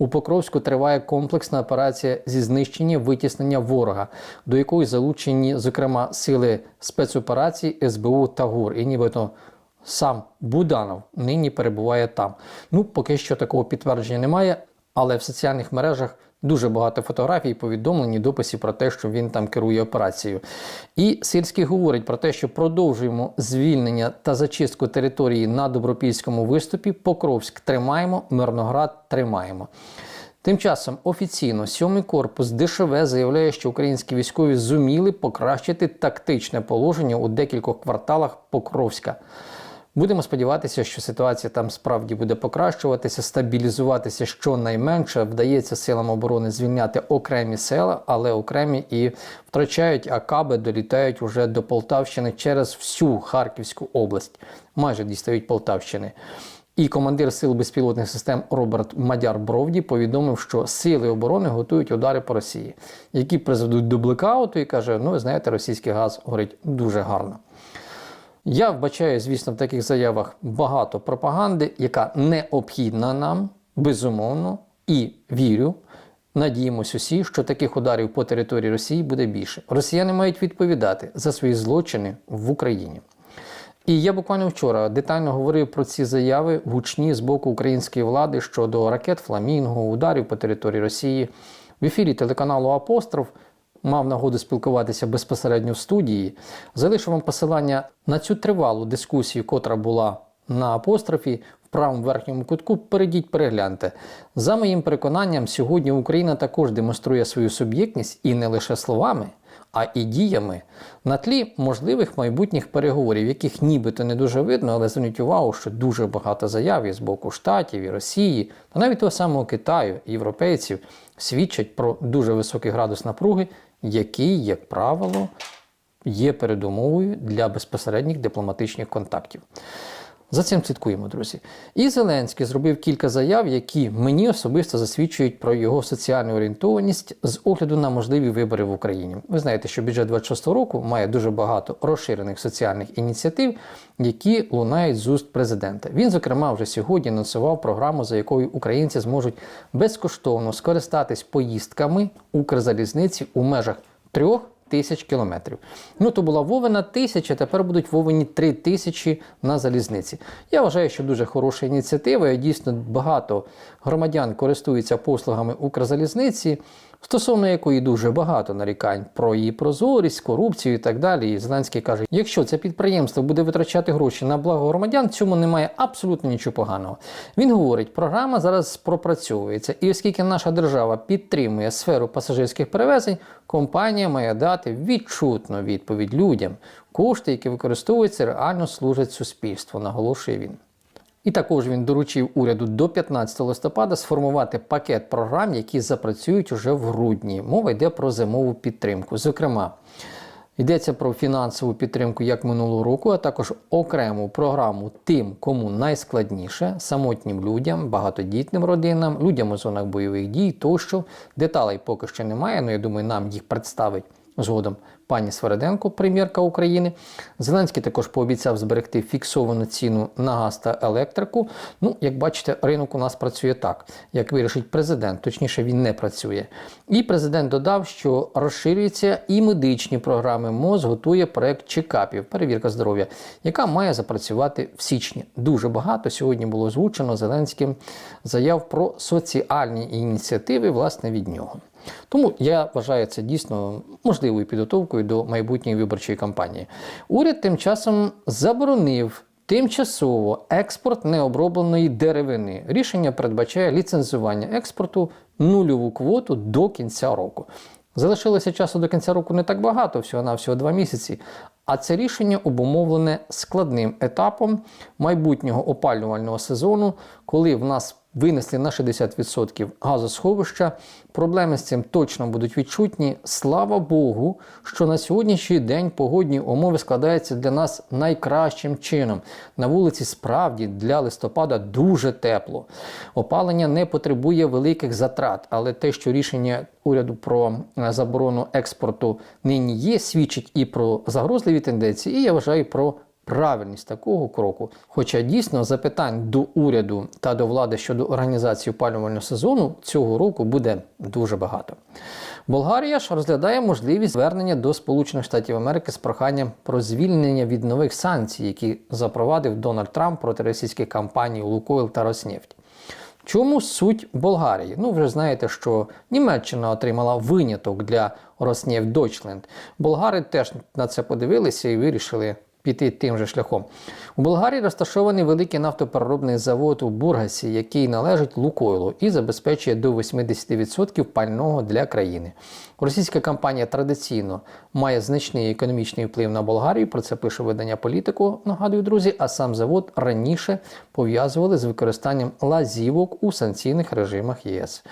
У Покровську триває комплексна операція зі знищення витіснення ворога, до якої залучені, зокрема, сили спецоперацій СБУ та ГУР. І нібито сам Буданов нині перебуває там. Ну, поки що такого підтвердження немає, але в соціальних мережах дуже багато фотографій, повідомлень і дописів про те, що він там керує операцією. І Сирський говорить про те, що продовжуємо звільнення та зачистку території на добропільському виступі. Покровськ тримаємо, Мирноград тримаємо. Тим часом офіційно сьомий корпус ДШВ заявляє, що українські військові зуміли покращити тактичне положення у декількох кварталах Покровська. Будемо сподіватися, що ситуація там справді буде покращуватися, стабілізуватися щонайменше. Вдається силам оборони звільняти окремі села, але окремі і втрачають акаби, долітають уже до Полтавщини через всю Харківську область, майже дістають Полтавщини. І командир сил безпілотних систем Роберт Мадяр Бровді повідомив, що сили оборони готують удари по Росії, які призведуть до блекауту, і каже: ну ви знаєте, російський газ горить дуже гарно. Я вбачаю, звісно, в таких заявах багато пропаганди, яка необхідна нам, безумовно, і вірю. Надіємось усі, що таких ударів по території Росії буде більше. Росіяни мають відповідати за свої злочини в Україні. І я буквально вчора детально говорив про ці заяви гучні з боку української влади щодо ракет Фламінго, ударів по території Росії. В ефірі телеканалу Апостроф мав нагоду спілкуватися безпосередньо в студії. Залишу вам посилання на цю тривалу дискусію, котра була на апострофі в правому верхньому кутку. Перейдіть, перегляньте. За моїм переконанням, сьогодні Україна також демонструє свою суб'єктність і не лише словами. А і діями на тлі можливих майбутніх переговорів, яких нібито не дуже видно, але зверніть увагу, що дуже багато заяв і з боку Штатів і Росії, та навіть того самого Китаю, європейців свідчать про дуже високий градус напруги, який, як правило, є передумовою для безпосередніх дипломатичних контактів. За цим слідкуємо, друзі. І Зеленський зробив кілька заяв, які мені особисто засвідчують про його соціальну орієнтованість з огляду на можливі вибори в Україні. Ви знаєте, що бюджет 26 року має дуже багато розширених соціальних ініціатив, які лунають з уст президента. Він, зокрема, вже сьогодні анонсував програму, за якою українці зможуть безкоштовно скористатись поїздками Укрзалізниці у межах трьох тисяч кілометрів. Ну, то була Вовина тисяча, тепер будуть Вовині три тисячі на залізниці. Я вважаю, що дуже хороша ініціатива. Дійсно, багато громадян користуються послугами Укрзалізниці, стосовно якої дуже багато нарікань про її прозорість, корупцію і так далі. І Зеленський каже: якщо це підприємство буде витрачати гроші на благо громадян, цьому немає абсолютно нічого поганого. Він говорить, програма зараз пропрацьовується, і оскільки наша держава підтримує сферу пасажирських перевезень, компанія має дати відчутну відповідь людям. Кошти, які використовуються, реально служать суспільству, наголошує він. І також він доручив уряду до 15 листопада сформувати пакет програм, які запрацюють уже в грудні. Мова йде про зимову підтримку. Зокрема, йдеться про фінансову підтримку як минулого року, а також окрему програму тим, кому найскладніше самотнім людям, багатодітним родинам, людям у зонах бойових дій тощо. Деталей поки що немає, але я думаю, нам їх представить згодом пані Свереденко, прем'єрка України. Зеленський також пообіцяв зберегти фіксовану ціну на газ та електрику. Ну, як бачите, ринок у нас працює так, як вирішить президент, точніше, він не працює. І президент додав, що розширюються і медичні програми. МОЗ готує проект чекапів, перевірка здоров'я, яка має запрацювати в січні. Дуже багато сьогодні було озвучено Зеленським заяв про соціальні ініціативи, власне, від нього. Тому я вважаю це дійсно можливою підготовкою до майбутньої виборчої кампанії. Уряд тим часом заборонив тимчасово експорт необробленої деревини. Рішення передбачає ліцензування експорту нульову квоту до кінця року. Залишилося часу до кінця року не так багато, всього на всього два місяці. А це рішення обумовлене складним етапом майбутнього опалювального сезону, коли в нас винесли на 60% газосховища. Проблеми з цим точно будуть відчутні. Слава Богу, що на сьогоднішній день погодні умови складаються для нас найкращим чином. На вулиці справді для листопада дуже тепло. Опалення не потребує великих затрат, але те, що рішення уряду про заборону експорту нині є, свідчить і про загрозливі тенденції, і я вважаю про правильність такого кроку. Хоча дійсно запитань до уряду та до влади щодо організації опалювального сезону цього року буде дуже багато. Болгарія ж розглядає можливість звернення до Сполучених Штатів Америки з проханням про звільнення від нових санкцій, які запровадив Дональд Трамп проти російських компаній Лукойл та Роснефть. Чому суть Болгарії? Ну, ви знаєте, що Німеччина отримала виняток для Роснефть Deutschland. Болгари теж на це подивилися і вирішили піти тим же шляхом. У Болгарії розташований великий нафтопереробний завод у Бургасі, який належить Лукойлу і забезпечує до 80% пального для країни. Російська компанія традиційно має значний економічний вплив на Болгарію. Про це пише видання політику. Нагадую, друзі. А сам завод раніше пов'язували з використанням лазівок у санкційних режимах ЄС.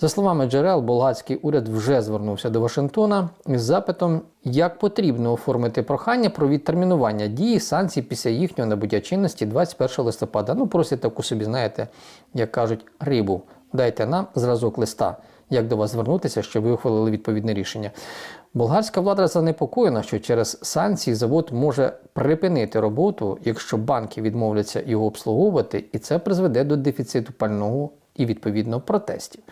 За словами джерел, болгарський уряд вже звернувся до Вашингтона із запитом, як потрібно оформити прохання про відтермінування дії санкцій після їхнього набуття чинності 21 листопада. Ну, просять таку собі, знаєте, як кажуть, рибу. Дайте нам зразок листа, як до вас звернутися, щоб ви ухвалили відповідне рішення. Болгарська влада занепокоєна, що через санкції завод може припинити роботу, якщо банки відмовляться його обслуговувати, і це призведе до дефіциту пального і відповідно протестів.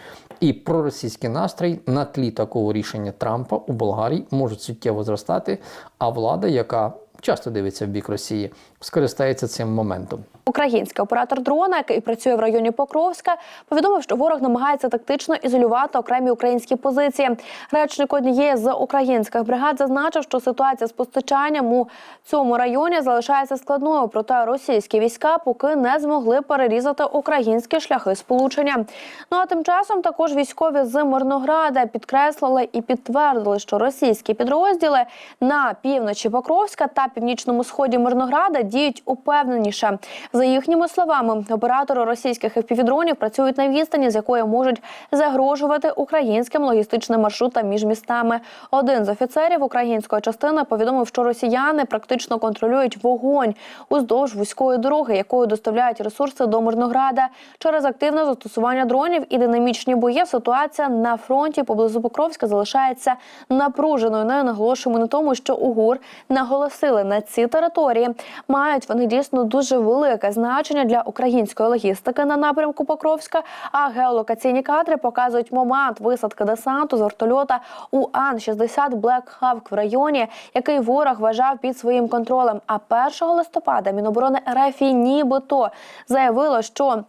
І проросійський настрій на тлі такого рішення Трампа у Болгарії можуть суттєво зростати, а влада, яка часто дивиться в бік Росії, скористається цим моментом. Український оператор дрона, який працює в районі Покровська, повідомив, що ворог намагається тактично ізолювати окремі українські позиції. Речник однієї з українських бригад зазначив, що ситуація з постачанням у цьому районі залишається складною, проте російські війська поки не змогли перерізати українські шляхи сполучення. Ну а тим часом також військові з Мирнограда підкреслили і підтвердили, що російські підрозділи на півночі Покровська та північному сході Мирнограда діють упевненіше. За їхніми словами, оператори російських FPV-дронів працюють на відстані, з якої можуть загрожувати українським логістичним маршрутам між містами. Один з офіцерів української частини повідомив, що росіяни практично контролюють вогонь уздовж вузької дороги, якою доставляють ресурси до Мирнограда. Через активне застосування дронів і динамічні бої ситуація на фронті поблизу Покровська залишається напруженою. Не наголошуємо на тому, що УГУР наголосили на ці території. Мають вони дійсно дуже велике значення для української логістики на напрямку Покровська. А геолокаційні кадри показують момент висадки десанту з вертольота у Ан-60 Black Hawk в районі, який ворог вважав під своїм контролем. А 1 листопада Міноборони РФ нібито заявило, що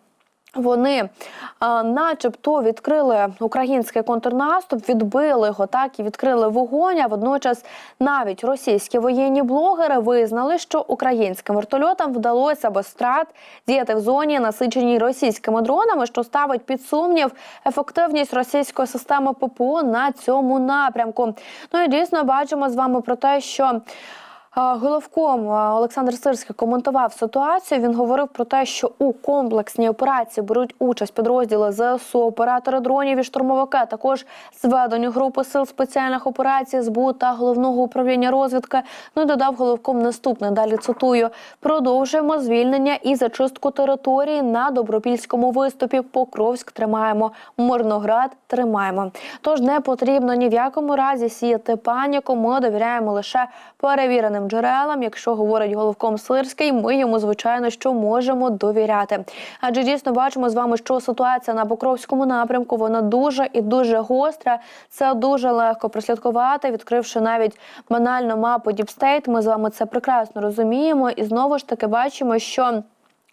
вони, начебто, відкрили український контрнаступ, відбили його так і відкрили вогонь. А водночас навіть російські воєнні блогери визнали, що українським вертольотам вдалося без втрат діяти в зоні, насиченій російськими дронами, що ставить під сумнів ефективність російської системи ППО на цьому напрямку. Ну і дійсно бачимо з вами про те, що. Головком Олександр Сирський коментував ситуацію. Він говорив про те, що у комплексній операції беруть участь підрозділи ЗСУ, оператори дронів і штурмовики, а також зведені групи сил спеціальних операцій СБУ та головного управління розвідки. Ну і додав головком наступне. Далі цитую: продовжуємо звільнення і зачистку території на добропільському виступі. Покровськ тримаємо, Мирноград тримаємо. Тож не потрібно ні в якому разі сіяти паніку. Ми довіряємо лише перевіреним джерелам. Якщо говорить головком Слирський, ми йому звичайно що можемо довіряти. Адже дійсно бачимо з вами, що ситуація на Покровському напрямку вона дуже і дуже гостра. Це дуже легко прослідкувати, відкривши навіть банально мапу Діпстейт. Ми з вами це прекрасно розуміємо, і знову ж таки бачимо, що.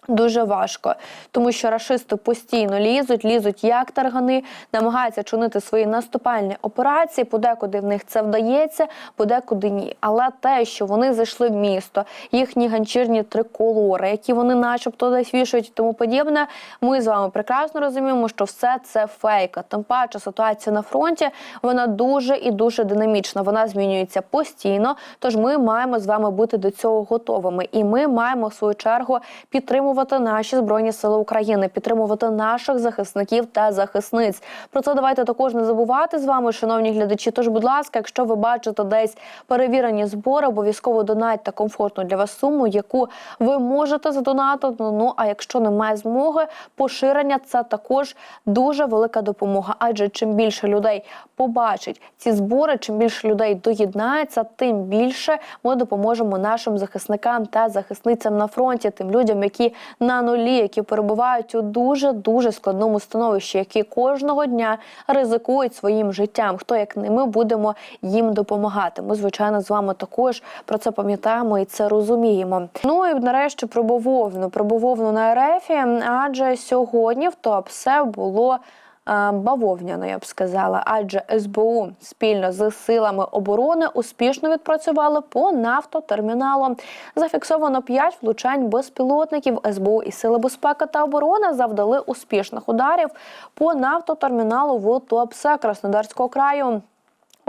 Дуже важко, тому що рашисти постійно лізуть, лізуть як таргани, намагаються чинити свої наступальні операції. Подекуди в них це вдається, подекуди ні. Але те, що вони зайшли в місто, їхні ганчірні триколори, які вони, начебто, десь вішають і тому подібне. Ми з вами прекрасно розуміємо, що все це фейк. Тим паче ситуація на фронті вона дуже і дуже динамічна. Вона змінюється постійно. Тож ми маємо з вами бути до цього готовими, і ми маємо в свою чергу підтримувати підтримувати наші збройні сили України, підтримувати наших захисників та захисниць. Про це давайте також не забувати з вами, шановні глядачі. Тож, будь ласка, якщо ви бачите десь перевірені збори, обов'язково донатьте комфортну для вас суму, яку ви можете задонатити. Ну а якщо немає змоги, поширення це також дуже велика допомога. Адже чим більше людей побачить ці збори, чим більше людей доєднається, тим більше ми допоможемо нашим захисникам та захисницям на фронті, тим людям, які на нулі, які перебувають у дуже дуже складному становищі, які кожного дня ризикують своїм життям. Хто як не ми будемо їм допомагати? Ми звичайно з вами також про це пам'ятаємо і це розуміємо. Ну і нарешті про бавовну, про бавовну на РФ, адже сьогодні в ТОП все було. Е, Бавовняно, я б сказала, адже СБУ спільно з силами оборони успішно відпрацювали по нафтотерміналу. Зафіксовано 5 влучань безпілотників. СБУ і сили безпеки та оборони завдали успішних ударів по нафтотерміналу в Туапсе Краснодарського краю.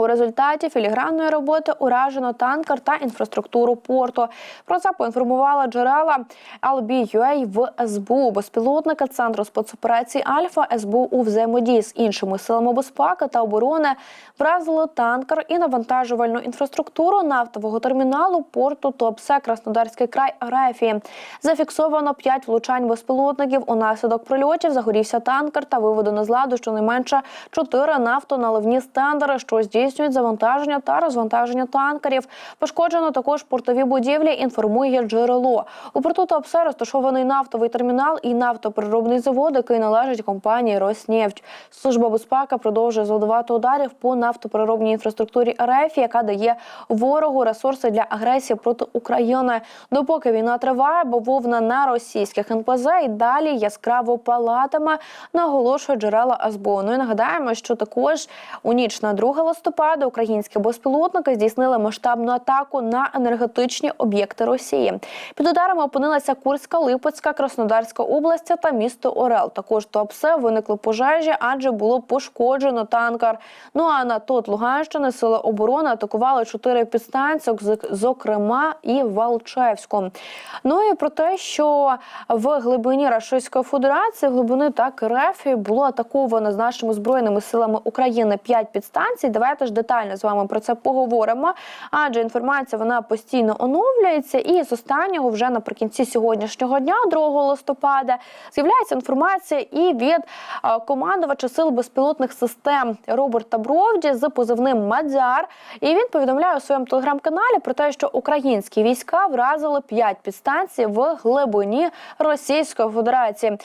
У результаті філігранної роботи уражено танкер та інфраструктуру порту. Про це поінформувала джерела LBUA в СБУ. Безпілотники центру спецоперацій Альфа СБУ у взаємодії з іншими силами безпеки та оборони вразили танкер і навантажувальну інфраструктуру нафтового терміналу порту Туапсе Краснодарський край Арефії. Зафіксовано 5 влучань безпілотників. Унаслідок прильотів загорівся танкер та виведено з ладу щонайменше 4 нафтоналивні стендери, що здійснюють завантаження та розвантаження танкерів. Пошкоджено також портові будівлі. Інформує джерело. У порту Туапсе розташований нафтовий термінал і нафтопереробний завод, який належить компанії «Роснефть». Служба безпеки продовжує завдавати ударів по нафтопереробній інфраструктурі РФ, яка дає ворогу ресурси для агресії проти України. Допоки війна триває, бавовна на російських НПЗ і далі яскраво палатиме, наголошує джерела СБУ. Ну і нагадаємо, що також у ніч на 2 листопада українські безпілотники здійснили масштабну атаку на енергетичні об'єкти Росії. Під ударами опинилася Курська, Липецька, Краснодарська області та місто Орел. Також Туапсе виникли пожежі, адже було пошкоджено танкер. Ну а на тот Луганщини сили оборони атакували чотири підстанції, з- зокрема і Валчевську. Ну і про те, що в глибині Російської Федерації, глибини так РФ було атаковано з нашими збройними силами України п'ять підстанцій. Давайте ж детально з вами про це поговоримо. Адже інформація вона постійно оновлюється, і з останнього вже наприкінці сьогоднішнього дня, 2 листопада, з'являється інформація і від е, командувача сил безпілотних систем Роберта Бровді з позивним Мадзяр. І він повідомляє у своєму телеграм-каналі про те, що українські війська вразили 5 підстанцій в глибині Російської Федерації.